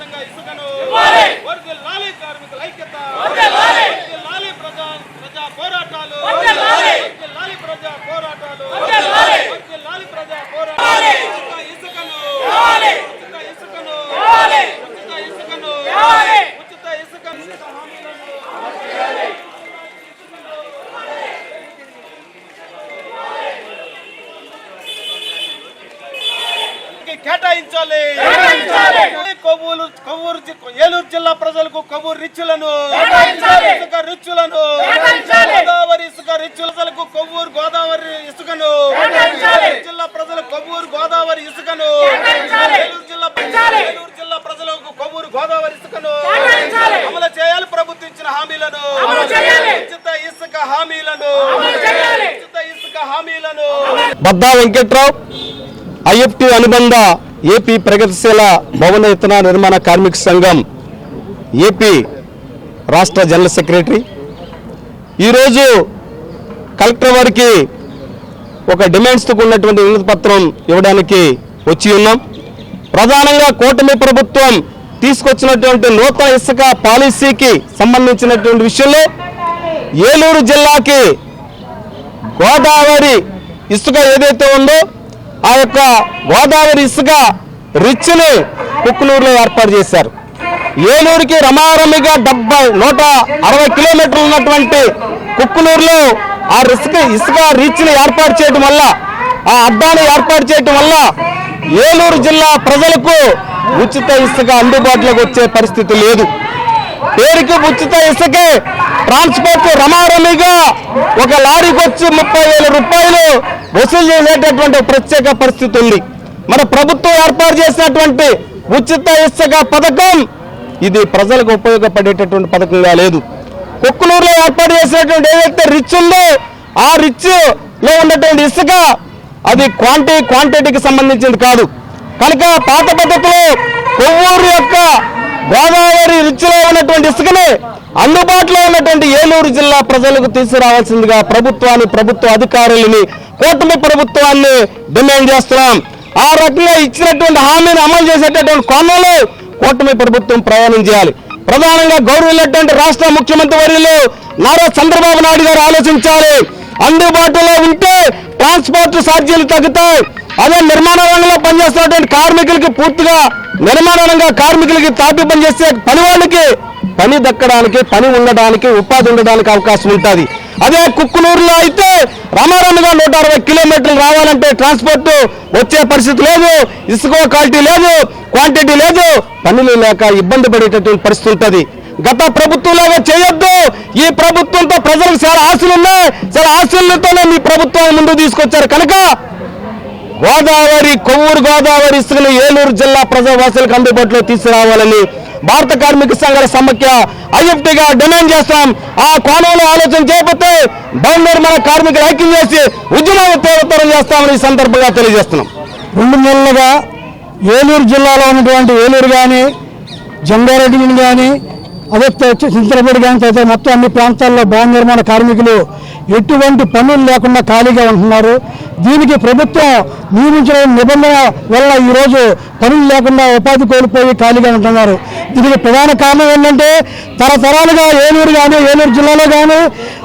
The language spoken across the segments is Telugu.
విధంగా ఇసుకను వర్ధిల్లాలి కార్మికుల ఐక్యత వర్ధిల్లాలి ప్రజా ప్రజా పోరాటాలు వర్ధిల్లాలి ప్రజా పోరాటాలు వర్ధిల్లాలి ప్రజా పోరాటాలు ఇసుకను ఉచిత ఇసుకను ఉచిత ఇసుకను ఉచిత ఇసుక ఇసుక హామీలను కేటాయించాలి కొవ్వూరు కొవ్వూరు ఏలూరు జిల్లా ప్రజలకు కొవ్వూరు రిచ్చులను. ఇసుక రిచ్చులను. గోదావరి ఇసుక రిచ్చులకు కొవ్వూరు గోదావరి ఇసుకను. జిల్లా ప్రజలు కొవ్వూరు గోదావరి ఇసుకను. ఏలూరు జిల్లా ఏలూరు జిల్లా ప్రజలకు కొవ్వూరు గోదావరి ఇసుకను. అమలు చేయాలి ప్రభుత్వం ఇచ్చిన హామీలను ఉచిత ఇసుక హామీలను. ఉచిత ఇసుక హామీలను. బద్దా వెంకట్రావు ఐఎఫ్టి అనుబంధ ఏపీ ప్రగతిశీల భవన ఇతర నిర్మాణ కార్మిక సంఘం ఏపీ రాష్ట్ర జనరల్ సెక్రటరీ. ఈరోజు కలెక్టర్ వారికి ఒక డిమాండ్స్తో ఉన్నటువంటి వినతి పత్రం ఇవ్వడానికి వచ్చి ఉన్నాం. ప్రధానంగా కూటమి ప్రభుత్వం తీసుకొచ్చినటువంటి నూతన ఇసుక పాలసీకి సంబంధించినటువంటి విషయంలో ఏలూరు జిల్లాకి గోదావరి ఇసుక ఏదైతే ఉందో ఆ యొక్క గోదావరి ఇసుక రిచ్ని కుక్కునూరులో ఏర్పాటు చేశారు. ఏలూరుకి రమారమిగా డెబ్బై నూట అరవై కిలోమీటర్లు ఉన్నటువంటి కుక్కునూరులో ఆ రిస్క్ ఇసుక రీచ్ని ఏర్పాటు చేయడం వల్ల ఆ అడ్డాన్ని ఏర్పాటు చేయడం వల్ల ఏలూరు జిల్లా ప్రజలకు ఉచిత ఇసుక అందుబాటులోకి వచ్చే పరిస్థితి లేదు. పేరుకి ఉచిత ఇసుకే ట్రాన్స్పోర్ట్ రమారమిగా ఒక లారీకి వచ్చి ముప్పై వేల రూపాయలు వసూలు చేసేటటువంటి ప్రత్యేక పరిస్థితి ఉంది. మన ప్రభుత్వం ఏర్పాటు చేసినటువంటి ఉచిత ఇసుక పథకం ఇది ప్రజలకు ఉపయోగపడేటటువంటి పథకంగా లేదు. కుక్కునూరులో ఏర్పాటు చేసినటువంటి ఏదైతే రిచ్ ఉందో ఆ రిచ్లో ఉన్నటువంటి ఇసుక అది క్వాంటిటీ క్వాంటిటీకి సంబంధించింది కాదు. కనుక పాత పద్ధతిలో కొవ్వూరు యొక్క గోదావరి రుచిలో ఉన్నటువంటి ఇసుకని అందుబాటులో ఉన్నటువంటి ఏలూరు జిల్లా ప్రజలకు తీసుకురావాల్సిందిగా ప్రభుత్వాన్ని ప్రభుత్వ అధికారులని కూటమి ప్రభుత్వాన్ని డిమాండ్ చేస్తున్నాం. ఆ రకంగా ఇచ్చినటువంటి హామీని అమలు చేసేటటువంటి కోణంలో కూటమి ప్రభుత్వం ప్రయాణం చేయాలి. ప్రధానంగా గౌరవించినటువంటి రాష్ట్ర ముఖ్యమంత్రి వర్యులు నారా చంద్రబాబు నాయుడు గారు ఆలోచించాలి. అందుబాటులో ఉంటే ట్రాన్స్పోర్ట్ ఛార్జీలు తగ్గుతాయి. అదే నిర్మాణ రంగంలో పనిచేస్తున్నటువంటి కార్మికులకి పూర్తిగా నిర్మాణంగా కార్మికులకి తాపి చేస్తే పని వాళ్ళకి పని దక్కడానికి పని ఉండడానికి ఉపాధి ఉండడానికి అవకాశం ఉంటుంది. అదే కుక్కునూరులో అయితే రమారమిగా నూట అరవై కిలోమీటర్లు రావాలంటే ట్రాన్స్పోర్ట్ వచ్చే పరిస్థితి లేదు ఇసుక క్వాలిటీ లేదు క్వాంటిటీ లేదు పనులు లేక ఇబ్బంది పడేటటువంటి పరిస్థితి ఉంటుంది. గత ప్రభుత్వంలాగా చేయొద్దు ఈ ప్రభుత్వంతో ప్రజలకు చాలా ఆశలు ఉన్నాయి చాలా ఆశలతోనే మీ ప్రభుత్వం ముందు తీసుకొచ్చారు. కనుక గోదావరి కొవ్వూరు గోదావరి ఇసుకలు ఏలూరు జిల్లా ప్రజావాసులకు అందుబాటులో తీసుకురావాలని భారత కార్మిక సంఘాల సమాఖ్య ఐఎఫ్టీగా డిమాండ్ చేస్తాం. ఆ కోణంలో ఆలోచన చేయకపోతే భవన నిర్మాణ కార్మికులు ఐక్యం చేసి ఉద్యమాన్ని తీవ్రతరం చేస్తామని ఈ సందర్భంగా తెలియజేస్తున్నాం. రెండు నెలలుగా ఏలూరు జిల్లాలో ఉన్నటువంటి ఏలూరు కానీ జంగారెడ్డి కానీ అదే చింతలపూడి గ్యాంగ్ అయితే మొత్తం అన్ని ప్రాంతాల్లో భవన నిర్మాణ కార్మికులు ఎటువంటి పనులు లేకుండా ఖాళీగా ఉంటున్నారు. దీనికి ప్రభుత్వం నియమించిన నిబంధన వల్ల ఈరోజు పనులు లేకుండా ఉపాధి కోల్పోయి ఖాళీగా ఉంటున్నారు. దీనికి ప్రధాన కారణం ఏంటంటే తరతరాలుగా ఏలూరు కానీ ఏలూరు జిల్లాలో కానీ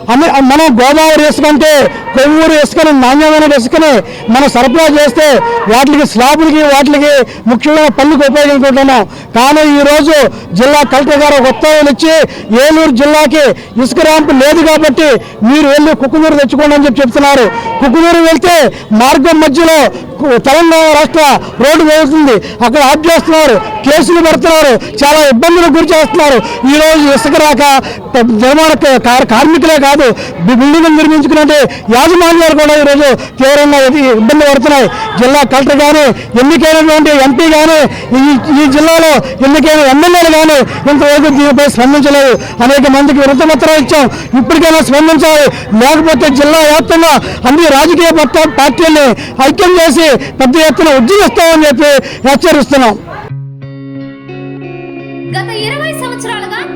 మనం గోదావరి ఇసుక అంటే కొవ్వూరు ఇసుకని నాణ్యమైన ఇసుకని మనం సరఫరా చేస్తే వాటికి స్లాబులకి వాటికి ముఖ్యమైన పనులకు ఉపయోగించుకుంటున్నాం. కానీ ఈరోజు జిల్లా కలెక్టర్ గారు ఒక ఉత్తర్వులు ఇచ్చి ఏలూరు జిల్లాకి ఇసుక ర్యాంపు లేదు కాబట్టి మీరు వెళ్ళి కుక్కునూరు తెచ్చుకోండి అని చెప్పి చెప్తున్నారు. కుక్కునూరు వెళ్తే మార్గం మధ్యలో తెలంగాణ రాష్ట్ర రోడ్డు వెళ్తుంది. అక్కడ ఆఫ్ చేస్తున్నారు కేసులు పెడుతున్నారు చాలా ఇబ్బందులకు గురి చేస్తున్నారు. ఈ రోజు ఇసుక రాక నిర్మాణ కార్- కార్మికులే కాదు కాదు. బిల్డింగ్ నిర్మించుకునే యాజమాన్యాలు కూడా ఈరోజు తీవ్రంగా ఇది ఇబ్బంది పడుతున్నాయి. జిల్లా కలెక్టర్ కానీ ఎన్నికైనటువంటి ఎంపీ కానీ ఈ ఈ జిల్లాలో ఎన్నికైన ఎమ్మెల్యేలు కానీ ఇంతవరకు దీనిపై స్పందించలేదు. అనేక మందికి వృత్తపత్రం ఇచ్చాం. ఇప్పటికైనా స్పందించాలి. లేకపోతే జిల్లా వ్యాప్తంగా అన్ని రాజకీయ పార్టీల్ని ఐక్యం చేసి పెద్ద ఎత్తున ఉద్యమిస్తామని చెప్పి హెచ్చరిస్తున్నాం. గత ఇరవై సంవత్సరాల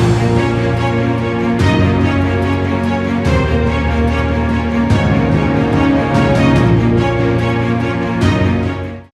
Thank you.